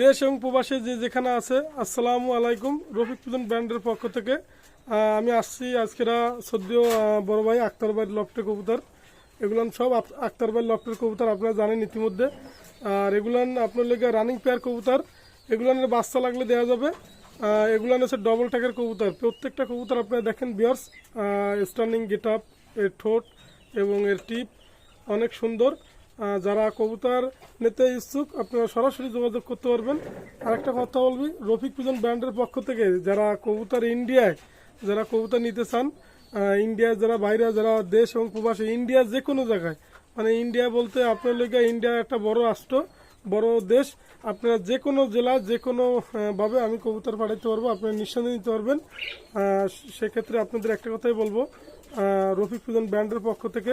দেশ এবং প্রবাসে যে যেখানে আছে, আসসালামু আলাইকুম, রফিক পুজন ব্র্যান্ডের পক্ষ থেকে। আমি আসছি আজকেরা সদ্য বড় ভাই আক্তার ভাই লফটের কবুতর। এগুলান সব আক্তার ভাই লফটের কবুতর, আপনারা জানেন ইতিমধ্যে। আর এগুলান আপনার লেগে রানিং পেয়ার কবুতর। এগুলানের বাচ্চা লাগলে দেওয়া যাবে। এগুলান হচ্ছে ডবল ট্যাগের কবুতর। প্রত্যেকটা কবুতর আপনারা দেখেন বিয়ার্স স্টার্নিং গেট আপ এর ঠোঁট এবং এর টিপ, অনেক সুন্দর। যারা কবুতর নিতে ইচ্ছুক আপনারা সরাসরি যোগাযোগ করতে পারবেন। আরেকটা কথা বলবি রফিক পিজন ব্র্যান্ডের পক্ষ থেকে যারা কবুতর ইন্ডিয়ায় যারা কবুতর নিতে চান আহ, ইন্ডিয়ায় যারা বাইরে যারা দেশ এবং প্রবাসী ইন্ডিয়া যে কোনো জায়গায় মানে ইন্ডিয়া বলতে আপনার লেগে ইন্ডিয়া একটা বড় রাষ্ট্র বড় দেশ আপনারা যে কোনো জেলা যে কোনো আহ, ভাবে আমি কবুতর পাঠাতে পারব আপনারা নিঃসন্দেহে নিতে পারবেন। সেক্ষেত্রে আপনাদের একটা কথাই বলব রফিক পিজন ব্র্যান্ডের পক্ষ থেকে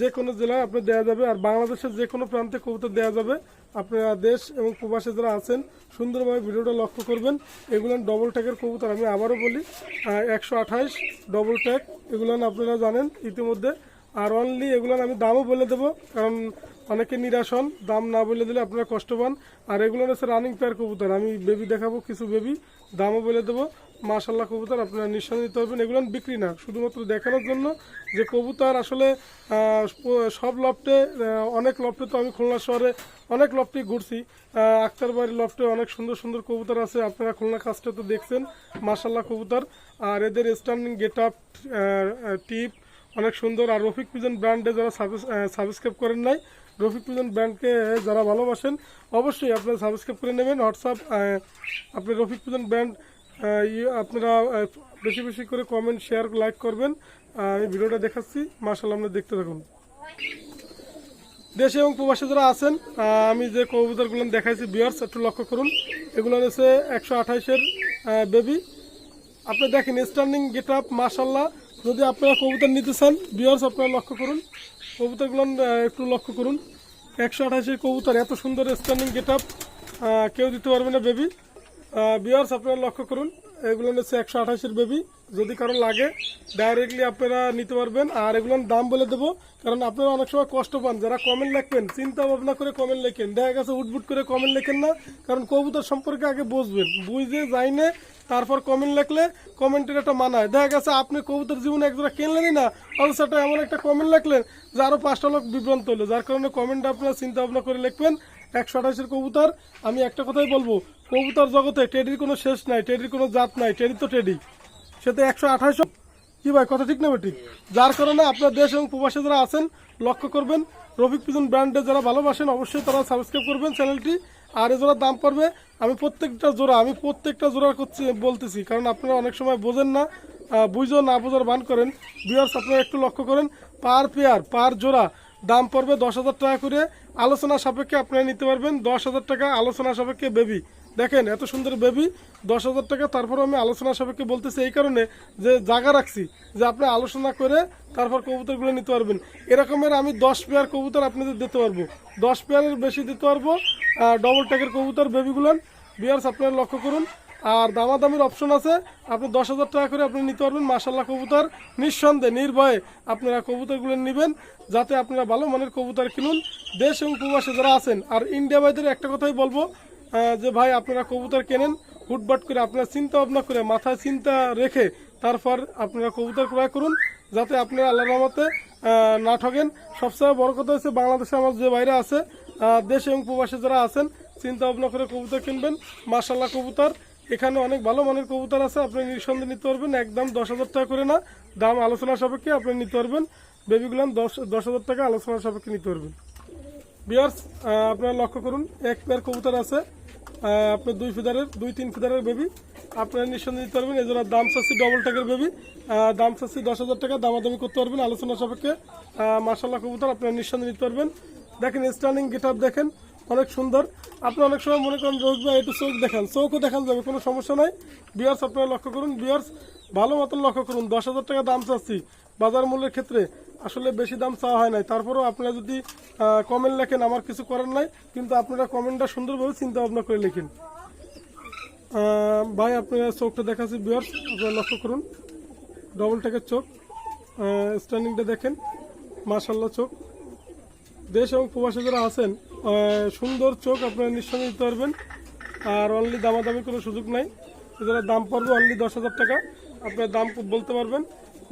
যে কোনো জেলায় আপনার দেওয়া যাবে, আর বাংলাদেশের যে কোনো প্রান্তে কবুতর দেওয়া যাবে। আপনারা দেশ এবং প্রবাসে যারা আছেন, সুন্দরভাবে ভিডিওটা লক্ষ্য করবেন। এগুলো ডবল ট্যাগের কবুতর, আমি আবারও বলি একশো আঠাইশ ডবল ট্যাগ এগুলো আপনারা জানেন ইতিমধ্যে। আর অনলি এগুলো আমি দামও বলে দেবো, কারণ অনেকে নিরাশ হন, দাম না বলে দিলে আপনারা কষ্ট পান। আর এগুলো হচ্ছে রানিং পেয়ার কবুতর, আমি বেবি দেখাবো, কিছু বেবি দামও বলে দেবো। মাশাল্লাহ কবুতর আপনারা নিঃসন্দেহে নিতে পারবেন। এগুলো বিক্রি না, শুধুমাত্র দেখানোর জন্য যে কবুতর আসলে সব লফটে অনেক লফটে তো আমি খুলনা শহরে অনেক লফটে ঘুরছি। আক্তার বাড়ির লফটে অনেক সুন্দর সুন্দর কবুতর আছে, আপনারা খুলনা কাজটা তো দেখছেন। মাশাল্লাহ কবুতর। আর এদের স্ট্যান্ডিং গেট আপ টিপ অনেক সুন্দর। আর রফিক পিজন ব্র্যান্ডে যারা সাবস্ক্রাইব করেন নাই, রফিক পিজন ব্র্যান্ডকে যারা ভালোবাসেন, অবশ্যই আপনারা সাবস্ক্রাইব করে নেবেন। হোয়াটসঅ্যাপ আপনি রফিক পিজন ব্র্যান্ড আপনারা বেশি বেশি করে কমেন্ট শেয়ার লাইক করবেন। আমি ভিডিওটা দেখাচ্ছি। মার্শাল্লাহ আপনারা দেখতে থাকুন। দেশে এবং প্রবাসে যারা আছেন আমি যে কবুতরগুলো দেখাইছি বিয়ার্স একটু লক্ষ্য করুন। এগুলো হচ্ছে একশো আঠাইশের বেবি আপনি দেখেন স্ট্যান্ডিং গেট আপ মাসাল্লাহ যদি আপনারা কবুতর নিতে চান বিয়ার্স আপনারা লক্ষ্য করুন। কবুতরগুলো একটু লক্ষ্য করুন। একশো আঠাশের কবুতর, এত সুন্দর স্ট্যান্ডিং গেট আপ কেউ দিতে পারবে না বেবি বিয়ার্স আপনারা লক্ষ্য করুন, এগুলো হচ্ছে একশো আঠাশের বেবি যদি কারও লাগে ডাইরেক্টলি আপনারা নিতে পারবেন। আর এগুলোর দাম বলে দেবো, কারণ আপনারা অনেক সময় কষ্ট পান। যারা কমেন্ট লিখবেন, চিন্তা ভাবনা করে কমেন্ট লেখেন। দেখা গেছে উঠবুট করে কমেন্ট লেখেন না, কারণ কবুতর সম্পর্কে আগে বুঝবেন। বুঝে যাইনে তারপর কমেন্ট লিখলে কমেন্টের একটা মানায়। দেখা গেছে আপনি কবুতর জীবনে একজোড়া কিনলেনই না, অথচ একটা এমন একটা কমেন্ট লিখলেন, যে আরও পাঁচটা লোক বিভ্রান্ত হলো। যার কারণে কমেন্টটা আপনারা চিন্তা ভাবনা করে লিখবেন। একশো আঠাশের কবুতর। আমি একটা কথাই বলব, কবুতর জগতে টেডির কোনো শেষ নাই, টেডির কোনো জাত নাই, টেডি তো টেডি। সে তো একশো আঠাশ। কি ভাই, কথা ঠিক না ঠিক? যার কারণে আপনার দেশ এবং প্রবাসে যারা আছেন, লক্ষ্য করবেন, রফিক পিজন ব্র্যান্ডে যারা ভালোবাসেন, অবশ্যই তারা সাবস্ক্রাইব করবেন চ্যানেলটি। আর এ জোড়া দাম পড়বে, আমি প্রত্যেকটা জোড়া, আমি প্রত্যেকটা জোড়া করছি, বলতেছি, কারণ আপনারা অনেক সময় বোঝেন না বুঝো না বোঝার বান করেন। বিয়ার্স আপনারা একটু লক্ষ্য করেন পার পেয়ার পার জোড়া দাম পড়বে দশ হাজার টাকা করে। আলোচনা সাপেক্ষে আপনারা নিতে পারবেন দশ হাজার টাকা আলোচনা সাপেক্ষে বেবি দেখেন, এত সুন্দর বেবি দশ হাজার টাকা। তারপর আমি আলোচনা সাপেক্ষে বলতেছি এই কারণে যে জায়গা রাখছি, যে আপনি আলোচনা করে তারপর কবুতরগুলো নিতে পারবেন। এরকমের আমি দশ পেয়ার কবুতর আপনাদের দিতে পারব। দশ পেয়ারের বেশি দিতে পারব ডবল ট্যাগের কবুতর বেবিগুলান বিয়ার্স আপনারা লক্ষ্য করুন আর দামাদামির অপশন আছে। আপনি দশ হাজার টাকা করে আপনি নিতে পারবেন। মাসাল্লাহ কবুতর নিঃসন্দেহে, নির্ভয়ে আপনারা কবুতরগুলো নেবেন যাতে আপনারা ভালো মানের কবুতর কিনুন। দেশ এবং প্রবাসে যারা আছেন, আর ইন্ডিয়া ভাইদের একটা কথাই বলব যে ভাই আপনারা কবুতর কেনেন, হুটবাট করে আপনারা চিন্তা ভাবনা করে মাথায় চিন্তা রেখে তারপর আপনারা কবুতর ক্রয় করুন, যাতে আপনারা আল্লাহ রহমতে না ঠকেন সবচেয়ে বড় কথা হচ্ছে বাংলাদেশে আমার যে বাইরে আছে দেশ এবং প্রবাসে যারা আছেন, চিন্তা ভাবনা করে কবুতর কিনবেন। মার্শাল্লাহ কবুতর। এখানে অনেক ভালো মানের কবুতর আছে, আপনি নিঃসন্দেহে নিতে পারবেন। একদম দশ হাজার টাকা করে না, দাম আলোচনা সাপেক্ষে আপনি নিতে পারবেন। বেবিগুলাম দশ দশ হাজার টাকা আলোচনা সাপেক্ষে নিতে পারবেন। বিয়ার্স আপনারা লক্ষ্য করুন, এক পেয়ার কবুতর আছে আপনার দুই ফিদারের দুই, তিন ফিদারের বেবি আপনারা নিঃসন্দেহে নিতে পারবেন। এজন্য দাম চাচ্ছি ডবল টাকার বেবি দাম চাচ্ছি দশ হাজার টাকা, দামাদামি করতে পারবেন আলোচনা সাপেক্ষে। মার্শাল্লাহ কবুতর, আপনারা নিঃসন্দেহে নিতে পারবেন। দেখেন স্টার্নিং গেট দেখেন অনেক সুন্দর। আপনি অনেক সময় মনে করেন রোজ ভাই একটু চোখ দেখান। চোখও দেখান যাবে, কোনো সমস্যা নাই। বিয়ার্স আপনারা লক্ষ্য করুন বিয়ার্স ভালো মতন লক্ষ্য করুন। দশ হাজার টাকা দাম চাচ্ছি বাজার মূল্যের ক্ষেত্রে। আসলে বেশি দাম চাওয়া হয় নাই। তারপরেও আপনারা যদি কমেন্ট লেখেন, আমার কিছু করার নাই, কিন্তু আপনারা কমেন্টটা সুন্দরভাবে চিন্তা ভাবনা করে লেখেন। ভাই, আপনারা চোখটা দেখাচ্ছি বিয়ার্স আপনারা লক্ষ্য করুন। ডবল টেকের চোখ স্ট্যান্ডিংটা দেখেন। মার্শাল্লাহ চোখ। দেশ এবং প্রবাসী যারা আছেন সুন্দর চোখ আপনারা নিঃসন্দেহে দিতে পারবেন। আর অনলি দামাদামি কোনো সুযোগ নাই। যারা দাম পড়বে অনলি দশ হাজার টাকা। আপনার দাম বলতে পারবেন,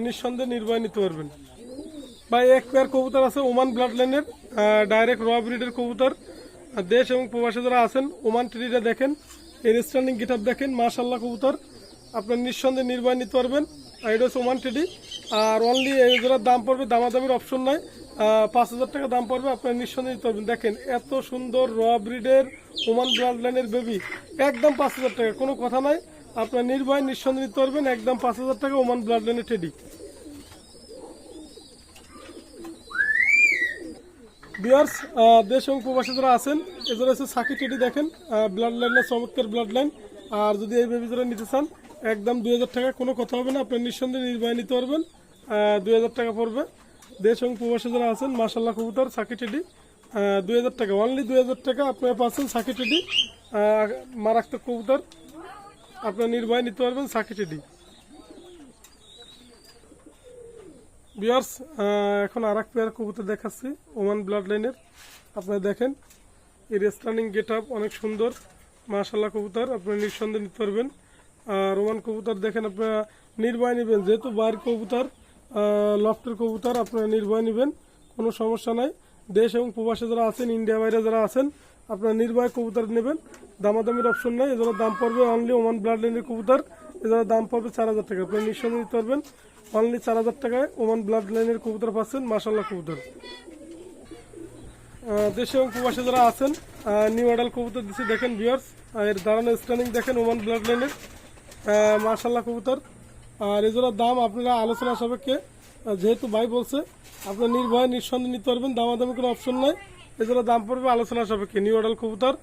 নিঃসন্দেহে নির্ভয় নিতে পারবেন। বা এক পেয়ার কবুতর আছে ওমান ব্লাড লাইনের ডাইরেক্ট র ব্রিডের কবুতর। দেশ এবং প্রবাসী যারা আছেন, ওমান ট্রিটা দেখেন, এর স্ট্যান্ডিং গিট দেখেন মাশাল্লাহ কবুতর। আপনার নিঃসন্দেহে নির্ভয় নিতে পারবেন। এটা হচ্ছে ওমান টেডি আর অনলি এই জোড়ার দাম পড়বে, দামাদামির অপশন নাই। পাঁচ হাজার টাকা দাম পড়বে। আপনার নিঃসন্দেহে পারবেন। দেখেন, এত সুন্দর র ব্রিডের ওমান ব্লাড লাইনের বেবি একদম পাঁচ হাজার টাকা, কোনো কথা নাই। আপনার নির্ভয় নিঃসন্দেহ পারবেন। একদম পাঁচ হাজার টাকা ওমান ব্লাড লাইনের টেডি বিয়ার্স দেশ এবং প্রবাসী যারা আছেন এছাড়া হচ্ছে সাকি টেডি দেখেন ব্লাড লাইনের চমৎকার ব্লাড লাইন আর যদি এই বেবি যারা নিতে চান, একদম দুই হাজার টাকা, কোনো কথা হবে না। আপনি নিঃসন্দেহে নির্বাহী নিতে পারবেন। দুই হাজার টাকা পড়বে। দেশ এবং প্রবাসী যারা আছেন মাসাল্লাহ কবুতর সাকি টেডি। দুই হাজার টাকা অনলি দুই হাজার টাকা আপনারা পাচ্ছেন সাকি টেডি। মারাত্মক কবুতর। আপনার নির্বাহী নিতে পারবেন সাকি টেডি। বিয়ার্স এখন আর এক পেয়ার কবুতর দেখাচ্ছি ওমান ব্লাড লাইনের আপনারা দেখেন এর স্টার্নিং গেট আপ অনেক সুন্দর। মাশাল্লাহ কবুতর, আপনারা নিঃসন্দেহে নিতে পারবেন। আর ওমান কবুতর দেখেন, আপনারা নির্ভয় নেবেন, যেহেতু বাইরের কবুতর। লফটের কবুতর, আপনারা নির্ভয় নেবেন, কোনো সমস্যা নাই। দেশ এবং প্রবাসে যারা আছেন, ইন্ডিয়া বাইরে যারা আছেন, আপনারা নির্ভয় কবুতর নেবেন। দামাদামির অপশন নাই, এজন্য দাম পড়বে অনলি ওমান ব্লাড লাইনের কবুতর, এজন্য দাম পড়বে চার হাজার টাকা। আপনি নিঃসন্দেহে নিতে পারবেন অনলি চার হাজার টাকায় ওমান ব্লাড লাইনের কবুতর পাচ্ছেন মাসাল্লাহ কবুতর। দেশে এবং প্রবাসে যারা আছেন নিউ মডেল কবুতর দিচ্ছি দেখেন ভিউয়ার্স এর দাঁড়ানো স্ট্যান্ডিং দেখেন ওমান ব্লাড লাইনের মাসাল্লাহ কবুতর। আর এজোড়ার দাম আপনারা আলোচনা সাপেক্ষে যেহেতু ভাই বলছে আপনার নির্ভয় নিঃসন্দেহে নিতে পারবেন দামাদামি কোনো অপশন নাই। এজোড়ার দাম পড়বে আলোচনা সাপেক্ষে। নিউ মডেল কবুতর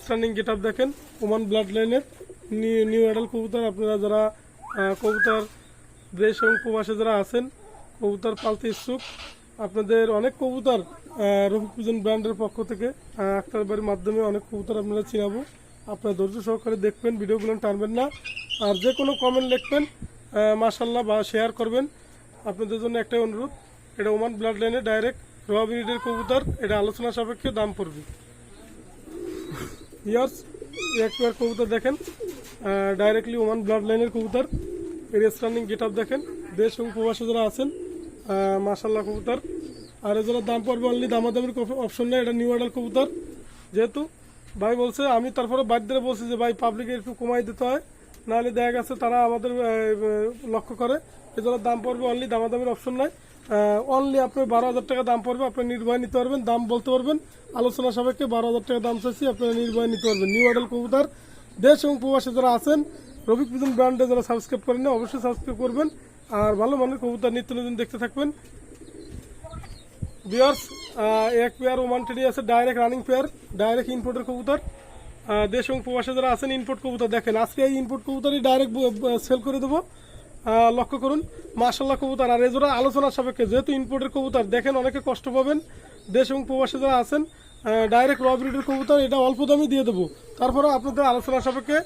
স্ট্যান্ডিং গেট আপ দেখেন ওমান ব্লাড লাইনের নিউ মডেল কবুতর আপনারা যারা কবুতর দেশ এবং প্রবাসে যারা আছেন কবুতর পালতে ইচ্ছুক আপনাদের অনেক কবুতর রফিক পুজন ব্র্যান্ডের পক্ষ থেকে আহ, আক্তার বাড়ির মাধ্যমে অনেক কবুতর আপনারা চিনাবো। আপনারা ধৈর্য সহকারে দেখবেন, ভিডিওগুলো টানবেন না। আর যে কোনো কমেন্ট লিখবেন মাসাল্লাহ বা শেয়ার করবেন। আপনাদের জন্য একটাই অনুরোধ, এটা ওমান ব্লাড লাইনে ডাইরেক্ট র ব্রিডের কবুতর, এটা আলোচনা সাপেক্ষে দাম পড়বে। ইয়ার্স এক পেয়ার কবুতর দেখেন ডাইরেক্টলি ওমান ব্লাড লাইনের কবুতর। এর স্ট্যান্ডিং গেট আপ দেখেন, দেশ এবং প্রবাসী যারা আছেন মাসাল্লাহ কবুতর। আর এজোর দাম পড়বে অনলি দামাদামের অপশন নেই, এটা নিউ অর্ডার কবুতর। যেহেতু ভাই বলছে, আমি তারপরে বাধ্য বলছি যে, ভাই পাবলিকে একটু কমাই দিতে হয়, নাহলে দেখা গেছে তারা আমাদের লক্ষ্য করে। এজোর দাম পড়বে অনলি দামাদামের অপশন নাই। অনলি আপনি বারো হাজার টাকা দাম পড়বে, আপনি নির্ভয় নিতে পারবেন, দাম বলতে পারবেন। আলোচনা সাপেক্ষে বারো হাজার টাকা দাম চাইছি আপনারা নির্ভয় নিতে পারবেন। নিউ অর্ডার কবুতর, দেশ এবং প্রবাসে যারা আছেন, রফিক পিজন ব্র্যান্ডে যারা সাবস্ক্রাইব করেন অবশ্যই সাবস্ক্রাইব করবেন। আর ভালো মানের কবুতর নিত্য নতুন দেখতে থাকবেন। বিয়ার্স এক পেয়ার ওমান টেডি আছে ডাইরেক্ট রানিং পেয়ার ডাইরেক্ট ইনপোর্টের কবুতর। দেশ এবং প্রবাসে যারা আছেন ইনপোর্ট কবুতর দেখেন। আজকে এই ইনপোর্ট কবুতরই ডাইরেক্ট সেল করে দেবো। লক্ষ্য করুন মার্শাল্লাহ কবুতর। আর এজোরা আলোচনার সাপেক্ষে, যেহেতু ইনপোর্টের কবুতর, দেখেন অনেকে কষ্ট পাবেন। দেশ এবং প্রবাসে যারা আছেন ডাইরেক্ট র ব্রিডের কবুতর, এটা অল্প দামে দিয়ে দেবো। তারপরে আপনাদের আলোচনা সাপেক্ষে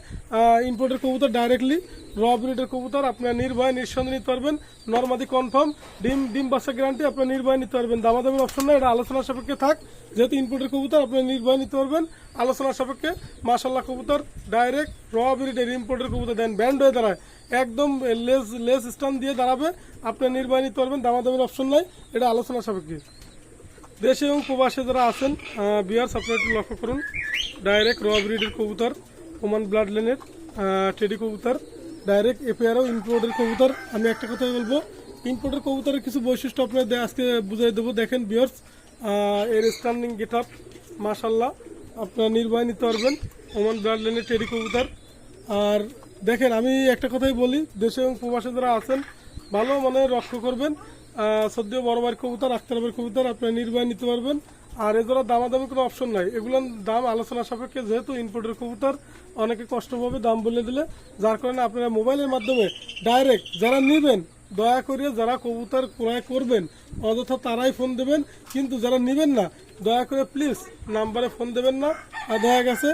ইনপোর্টের কবুতর ডাইরেক্টলি র ব্রিডের কবুতর আপনার নির্ভয় নিঃসন্দেহে নিতে পারবেন। নর্মাদি কনফার্ম ডিম ডিম বাচ্চা গ্যারান্টি আপনার নির্ভয় নিতে পারবেন। দামাদামির অপশন না এটা আলোচনা সাপেক্ষে থাক। যেহেতু ইনপোর্টের কবুতর, আপনার নির্ভয় নিতে পারবেন। আলোচনা সাপেক্ষে মাসাল্লাহ কবুতর ডাইরেক্ট র ব্রিডের ইম্পোর্টের কবুতর দেন। ব্যান্ড হয়ে দাঁড়ায়। একদম লেস লেস স্ট্যান্ড দিয়ে দাঁড়াবে। আপনার নির্ভয় নিতে পারবেন, দামাদামির অপশন নাই, এটা আলোচনা সাপেক্ষে। দেশে এবং প্রবাসে যারা আছেন আপনারা একটু লক্ষ্য করুন। ডাইরেক্ট র ব্রিডের কবুতর ওমান ব্লাড লেনের টেডি কবুতর ডাইরেক্ট এপিআরও ইম্পোর্টের কবুতর। আমি একটা কথাই বলব ইম্পোর্টের কবুতরের কিছু বৈশিষ্ট্য আপনাদের আজকে বুঝিয়ে দেবো। দেখেন বিয়ার্স এর স্ট্যান্ডিং গেট আপ মাসাল্লাহ আপনারা নির্ভয় নিতে পারবেন ওমান ব্লাড লাইনের টেডি কবুতর। আর দেখেন, আমি একটা কথাই বলি, দেশে এবং প্রবাসে যারা আছেন, ভালো মানে রক্ষ করবেন। সদ্য বড়বার কবুতর আখতারবের কবুতর আপনারা নির্বাহ নিতে পারবেন। আর এগুলোর দামাদামি কোনো অপশন নাই। এগুলোর দাম আলোচনা সাপেক্ষে যেহেতু ইনপুটের কবুতর, অনেকে কষ্ট পাবে দাম বলে দিলে। যার কারণে আপনারা মোবাইলের মাধ্যমে ডাইরেক্ট যারা নেবেন, দয়া করে যারা কবুতর ক্রয় করবেন, অযথা তারাই ফোন দেবেন। কিন্তু যারা নেবেন না, দয়া করে প্লিজ নাম্বারে ফোন দেবেন না। আর দেখা গেছে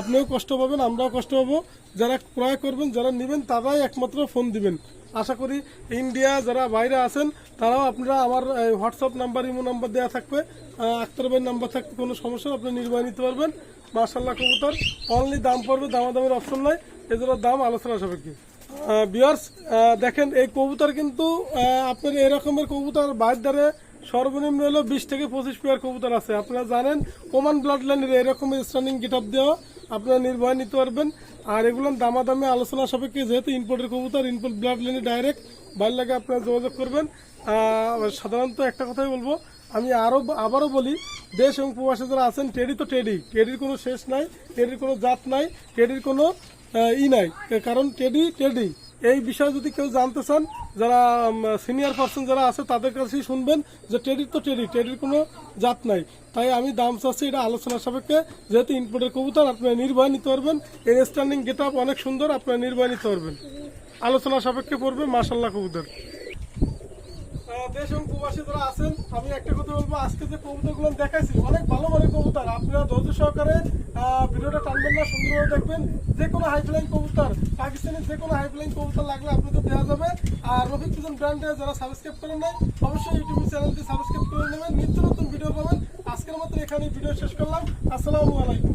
আপনিও কষ্ট পাবেন, আমরাও কষ্ট পাবো। যারা ক্রয় করবেন, যারা নেবেন, তারাই একমাত্র ফোন দিবেন। আশা করি ইন্ডিয়া যারা বাইরে আছেন তারাও আপনারা আমার হোয়াটসঅ্যাপ নাম্বার ইমো নাম্বার দেওয়া থাকবে। আহ, আক্তার ভাইয়ের নাম্বার থাকবে কোনো সমস্যা আপনি নির্বাহ নিতে পারবেন। মার্শাল্লাহ কবুতর অনলি দাম পড়বে দামাদামের অপশন নাই এগুলোর দাম আলোচনা সাপেক্ষে। বিয়ার্স দেখেন এই কবুতর কিন্তু আপনার এরকমের কবুতর বাইর দ্বারে সর্বনিম্ন হলো বিশ থেকে পঁচিশ পেয়ার কবুতর আছে। আপনারা জানেন ওমান ব্লাড লাইনের এরকম স্টার্নিং গেট দেওয়া আপনারা নির্ভয় নিতে পারবেন। আর এগুলো এগুলোর দামাদামে, আলোচনা সাপেক্ষে যেহেতু ইনপোর্টের কবুতর ইনপোর্ট ব্লাড লাইনে ডাইরেক্ট বাইর লাগে আপনারা যোগাযোগ করবেন। সাধারণত একটা কথাই বলব, আমি আরও আবারও বলি, দেশ এবং প্রবাসে যারা আছেন টেডি তো টেডি টেডির কোনো শেষ নাই টেডির কোনো জাত নাই টেডির কোনো ই নাই, কারণ টেডি টেডি এই বিষয়ে যদি কেউ জানতে চান, যারা সিনিয়র পার্সন যারা আছে, তাদের কাছেই শুনবেন যে টেডির তো টেডি টেডির কোনো জাত নাই। তাই আমি দাম চাচ্ছি এটা আলোচনা সাপেক্ষে। যেহেতু ইনপুটের কবুতর, আপনারা নির্ভয় নিতে পারবেন। এর স্ট্যান্ডিং গেট আপ অনেক সুন্দর, আপনারা নির্ভয় নিতে পারবেন। আলোচনা সাপেক্ষে পড়বে মাসাল্লাহ কবুতর। দেশ প্রবাসী যারা আছেন, আমি একটা কথা বলব। আজকে যে কবুতরগুলো দেখাইছি, অনেক ভালো মানের কবুতর। আপনারা ধৈর্য সহকারে ভিডিওটা টানবেন না, সুন্দরভাবে দেখবেন। যে কোনো হাইফলাইন কবুতর পাকিস্তানের যে কোনো হাইফলাইন কবুতর লাগলে আপনাদের দেওয়া যাবে। আর রফিক কিজন ব্র্যান্ডে যারা সাবস্ক্রাইব করেন নাই, অবশ্যই ইউটিউব চ্যানেলটি সাবস্ক্রাইব করে নেবেন। নিত্য নতুন ভিডিও পাবেন। আজকের মতো এখানে ভিডিও শেষ করলাম। আসসালামু আলাইকুম।